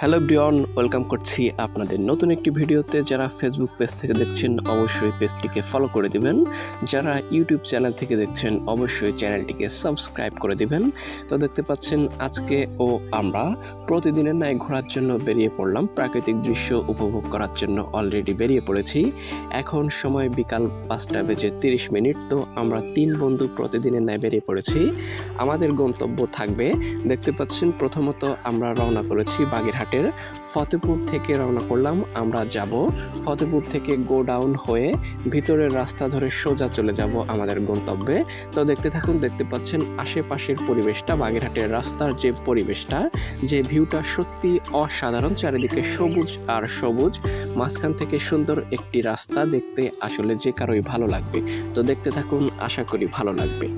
Hello Brian welcome করছি আপনাদের নতুন একটি ভিডিওতে। যারা ফেসবুক পেজ থেকে দেখছেন, অবশ্যই পেজটিকে ফলো করে দিবেন। যারা ইউটিউব চ্যানেল থেকে দেখছেন, অবশ্যই চ্যানেলটিকে সাবস্ক্রাইব করে দিবেন। তো দেখতে পাচ্ছেন, আজকে ও আমরা প্রতিদিনের ন্যায় ঘোরার জন্য বেরিয়ে পড়লাম। প্রাকৃতিক দৃশ্য উপভোগ করার জন্য অলরেডি বেরিয়ে পড়েছি। এখন সময় বিকাল পাঁচটা বেজে তিরিশ মিনিট, তো আমরা তিন বন্ধু প্রতিদিনের ন্যায় বেরিয়ে পড়েছি। আমাদের গন্তব্য থাকবে, দেখতে পাচ্ছেন, প্রথমত আমরা রওনা করেছি বাগেরহাটের ফতেপুর থেকে রওনা করলাম। আমরা যাব ফতেপুর থেকে গো ডাউন হয়ে ভিতরের রাস্তা ধরে সোজা চলে যাব আমাদের গন্তব্যে। তো দেখতে থাকুন, দেখতে পাচ্ছেন আশেপাশের পরিবেশটা, বাগেরহাটের রাস্তার যে পরিবেশটা, যে ভিউটা সত্যি অসাধারণ, চারিদিকে সবুজ আর সবুজ। মাঝখান থেকে সুন্দর একটি রাস্তা দেখতে আসলে যে কারোই ভালো লাগবে। তো দেখতে থাকুন, আশা করি ভালো লাগবে।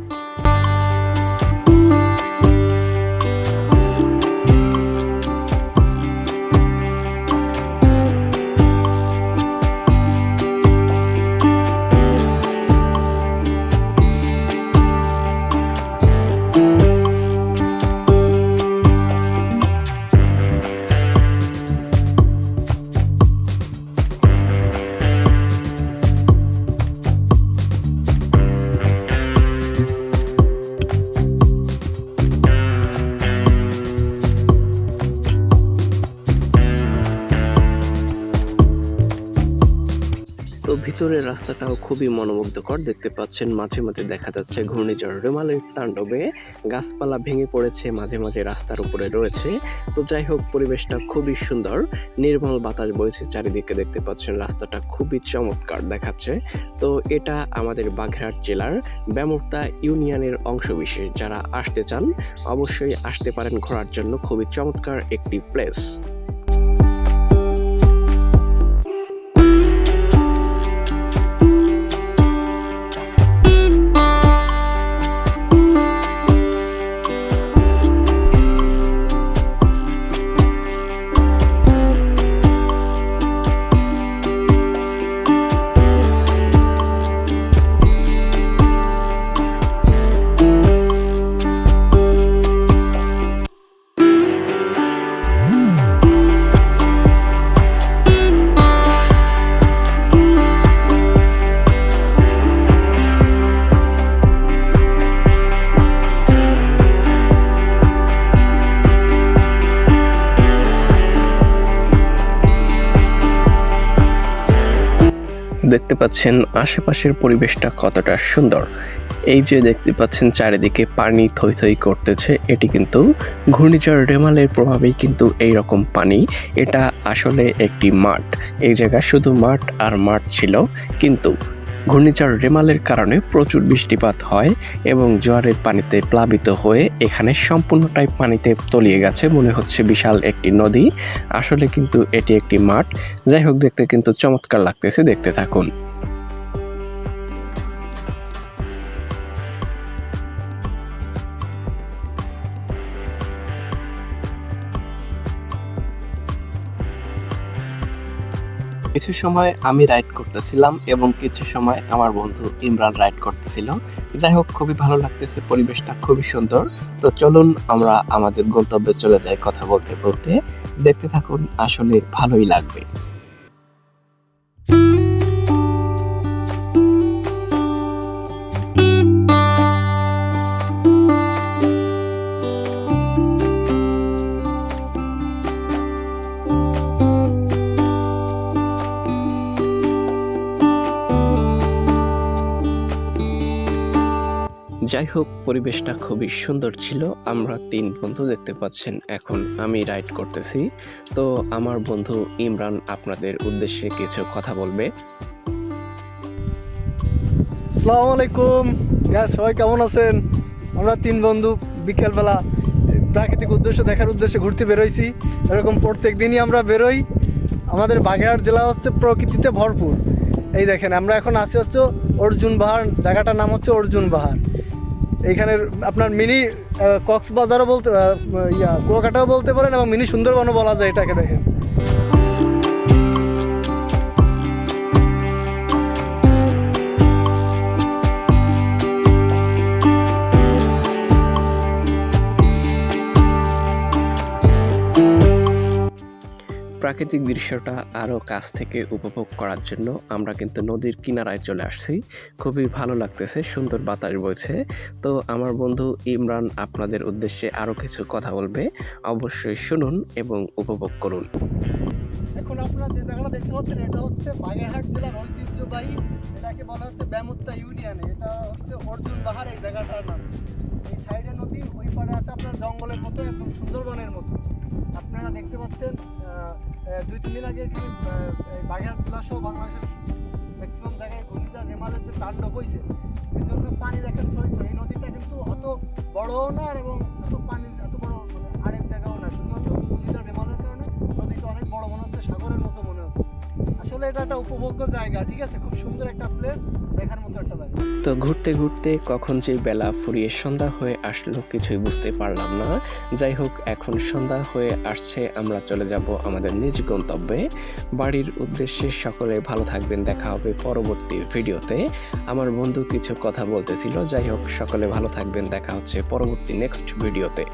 তো ভিতরের রাস্তাটাও খুবই মনোমুগ্ধকর। দেখতে পাচ্ছেন, মাঝে মাঝে দেখা যাচ্ছে ঘূর্ণিঝড়, রেমালের তাণ্ডবে গাছপালা ভেঙে পড়েছে, মাঝে মাঝে রাস্তার উপরে রয়েছে। তো যাই হোক, পরিবেশটা খুবই সুন্দর। নির্মল বাতাস বইছে চারিদিকে, দেখতে পাচ্ছেন রাস্তাটা খুবই চমৎকার দেখাচ্ছে। তো এটা আমাদের বাঘেরহাট জেলার ব্যামুর্তা ইউনিয়নের অংশবিশেষ। যারা আসতে চান, অবশ্যই আসতে পারেন ঘোরার জন্য। খুবই চমৎকার একটি প্লেস। দেখতে পাচ্ছেন আশেপাশের পরিবেশটা কতটা সুন্দর। এই যে দেখতে পাচ্ছেন চারিদিকে পানি থই থই করতেছে, এটি কিন্তু ঘূর্ণিঝড় রেমালের প্রভাবেই কিন্তু এই রকম পানি। এটা আসলে একটি মাঠ। এই জায়গা শুধু মাঠ আর মাঠ ছিল, কিন্তু ঘূর্ণিঝড় রেমালের কারণে প্রচুর বৃষ্টিপাত হয় এবং জোয়ারের পানিতে প্লাবিত হয়ে এখানে সম্পূর্ণটাই পানিতে তলিয়ে গেছে মনে হচ্ছে বিশাল একটি নদী। আসলে কিন্তু এটি একটি মাঠ। যাই হোক, দেখতে কিন্তু চমৎকার লাগতেছে, দেখতে থাকুন। কিছু সময় আমি রাইড করতেছিলাম এবং কিছু সময় আমার বন্ধু ইমরান রাইড করতেছিল। যাই হোক, খুবই ভালো লাগতেছে, পরিবেশটা খুবই সুন্দর। তো চলুন আমরা আমাদের গন্তব্যে চলে যাই কথা বলতে বলতে। দেখতে থাকুন, আসলে ভালোই লাগবে। যাই হোক পরিবেশটা খুবই সুন্দর ছিল। আমরা তিন বন্ধু দেখতে পাচ্ছেন। এখন আমি রাইড করতেছি। তো আমার বন্ধু ইমরান আপনাদের উদ্দেশ্যে কিছু কথা বলবে। আসসালামু আলাইকুম। গ্যাস সবাই কেমন আছেন? আমরা তিন বন্ধু বিকেলবেলা প্রাকৃতিক উদ্দেশ্য, দেখার উদ্দেশ্যে ঘুরতে বেরোইছি। এরকম প্রত্যেক দিনই আমরা বেরোই। আমাদের বাগেরহাট জেলা হচ্ছে প্রকৃতিতে ভরপুর। এই দেখেন, আমরা এখন আছি হচ্ছে অর্জুন পাহাড় জায়গাটার নাম হচ্ছে অর্জুন পাহাড় এইখানে আপনার মিনি কক্সবাজারও বলতে ইয়া, কুয়াকাটাও বলতে পারেন এবং মিনি সুন্দরবনও বলা যায় এটাকে দেখেন। প্রাকৃতিক দৃশ্যটা আরও কাছ থেকে উপভোগ করার জন্য আমরা কিন্তু নদীর কিনারায় চলে আসছি। খুবই ভালো লাগতেছে, সুন্দর বাতাস বইছে। তো আমার বন্ধু ইমরান আপনাদের উদ্দেশ্যে আরও কিছু কথা বলবে, অবশ্যই শুনুন এবং উপভোগ করুন। এখন আপনারা যে জায়গাটা দেখতে পাচ্ছেন, এটা হচ্ছে বাগেরহাট জেলার ঐতিহ্যবাহী, এটাকে বলা হচ্ছে ব্যামুত্তা ইউনিয়নে। এটা হচ্ছে অর্জুন বাহার এই জায়গাটার নাম। এই সাইডে নদী, ওই পাড়ে আছে আপনার জঙ্গলের মতো একদম সুন্দরবনের মতো। আপনারা দেখতে পাচ্ছেন দুই, তিন দিন আগে এখানে বাগেরহাট সহ বাংলাদেশের ম্যাক্সিমাম জায়গায় ঘূর্ণিঝড় রেমালের যে তাণ্ডব হয়েছে এই জন্য পানি দেখেন। এই নদীটা কিন্তু অত বড়ও না এবং আসলে এটা একটা উপভোগ্য জায়গা, ঠিক আছে? খুব সুন্দর একটা প্লেস দেখার মতো একটা জায়গা। তো ঘুরতে ঘুরতে কখন যে বেলা ফুরিয়ে সন্ধ্যা হয়ে আসলো কিছুই বুঝতে পারলাম না। যাই হোক, এখন সন্ধ্যা হয়ে আসছে, আমরা চলে যাব আমাদের নিজ গন্তব্যে। বাড়ির উদ্দেশ্যে সকলে ভালো থাকবেন, দেখা হবে পরবর্তী ভিডিওতে। আমার বন্ধু কিছু কথা বলতেছিল, যাই হোক, সকলে ভালো থাকবেন, দেখা হচ্ছে পরবর্তী নেক্সট ভিডিওতে।